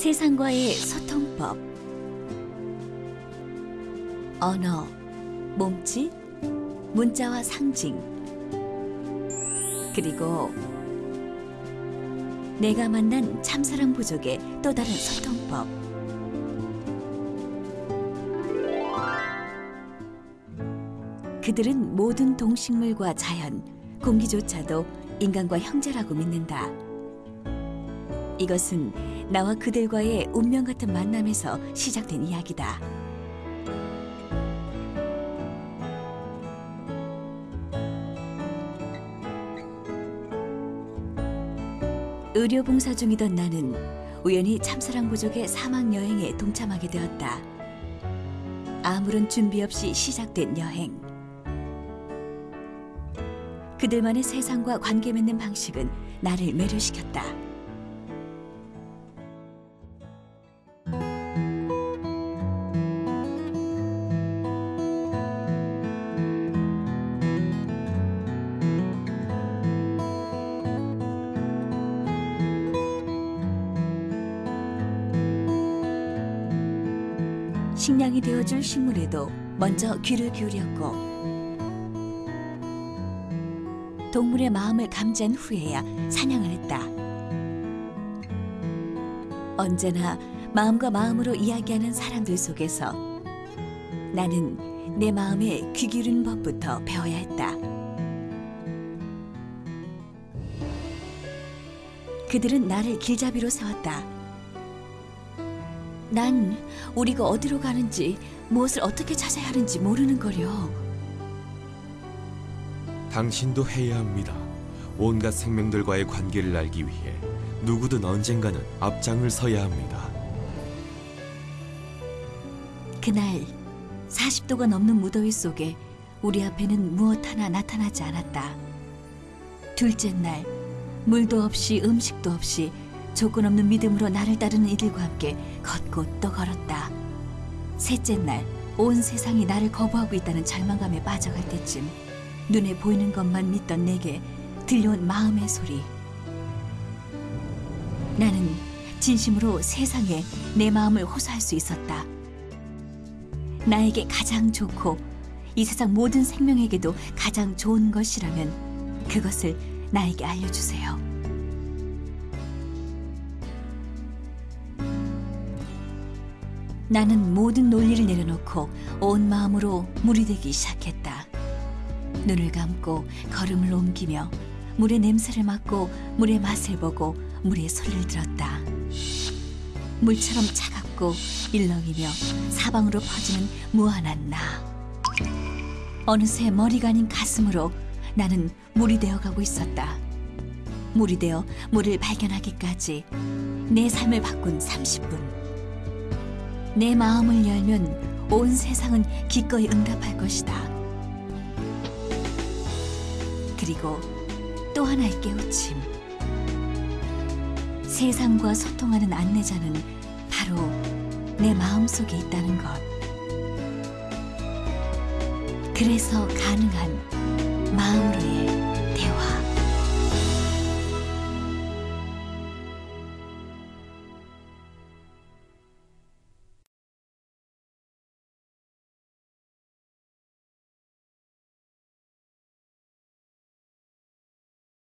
세상과의 소통법. 언어, 몸짓, 문자와 상징. 그리고 내가 만난 참사랑 부족의 또 다른 소통법. 그들은 모든 동식물과 자연, 공기조차도 인간과 형제라고 믿는다. 이것은 나와 그들과의 운명 같은 만남에서 시작된 이야기다. 의료 봉사 중이던 나는 우연히 참사랑 부족의 사막 여행에 동참하게 되었다. 아무런 준비 없이 시작된 여행. 그들만의 세상과 관계 맺는 방식은 나를 매료시켰다. 식량이 되어줄 식물에도 먼저 귀를 기울였고 동물의 마음을 감지한 후에야 사냥을 했다. 언제나 마음과 마음으로 이야기하는 사람들 속에서 나는 내 마음에 귀 기울이는 법부터 배워야 했다. 그들은 나를 길잡이로 세웠다. 난 우리가 어디로 가는지 무엇을 어떻게 찾아야 하는지 모르는 거려. 당신도 해야 합니다. 온갖 생명들과의 관계를 알기 위해 누구든 언젠가는 앞장을 서야 합니다. 그날 40도가 넘는 무더위 속에 우리 앞에는 무엇 하나 나타나지 않았다. 둘째 날 물도 없이 음식도 없이 조건 없는 믿음으로 나를 따르는 이들과 함께 걷고 또 걸었다. 셋째 날 온 세상이 나를 거부하고 있다는 절망감에 빠져갈 때쯤 눈에 보이는 것만 믿던 내게 들려온 마음의 소리. 나는 진심으로 세상에 내 마음을 호소할 수 있었다. 나에게 가장 좋고 이 세상 모든 생명에게도 가장 좋은 것이라면 그것을 나에게 알려주세요. 나는 모든 논리를 내려놓고 온 마음으로 물이 되기 시작했다. 눈을 감고 걸음을 옮기며 물의 냄새를 맡고 물의 맛을 보고 물의 소리를 들었다. 물처럼 차갑고 일렁이며 사방으로 퍼지는 무한한 나. 어느새 머리가 아닌 가슴으로 나는 물이 되어가고 있었다. 물이 되어 물을 발견하기까지 내 삶을 바꾼 30분. 내 마음을 열면 온 세상은 기꺼이 응답할 것이다. 그리고 또 하나의 깨우침. 세상과 소통하는 안내자는 바로 내 마음 속에 있다는 것. 그래서 가능한 마음으로의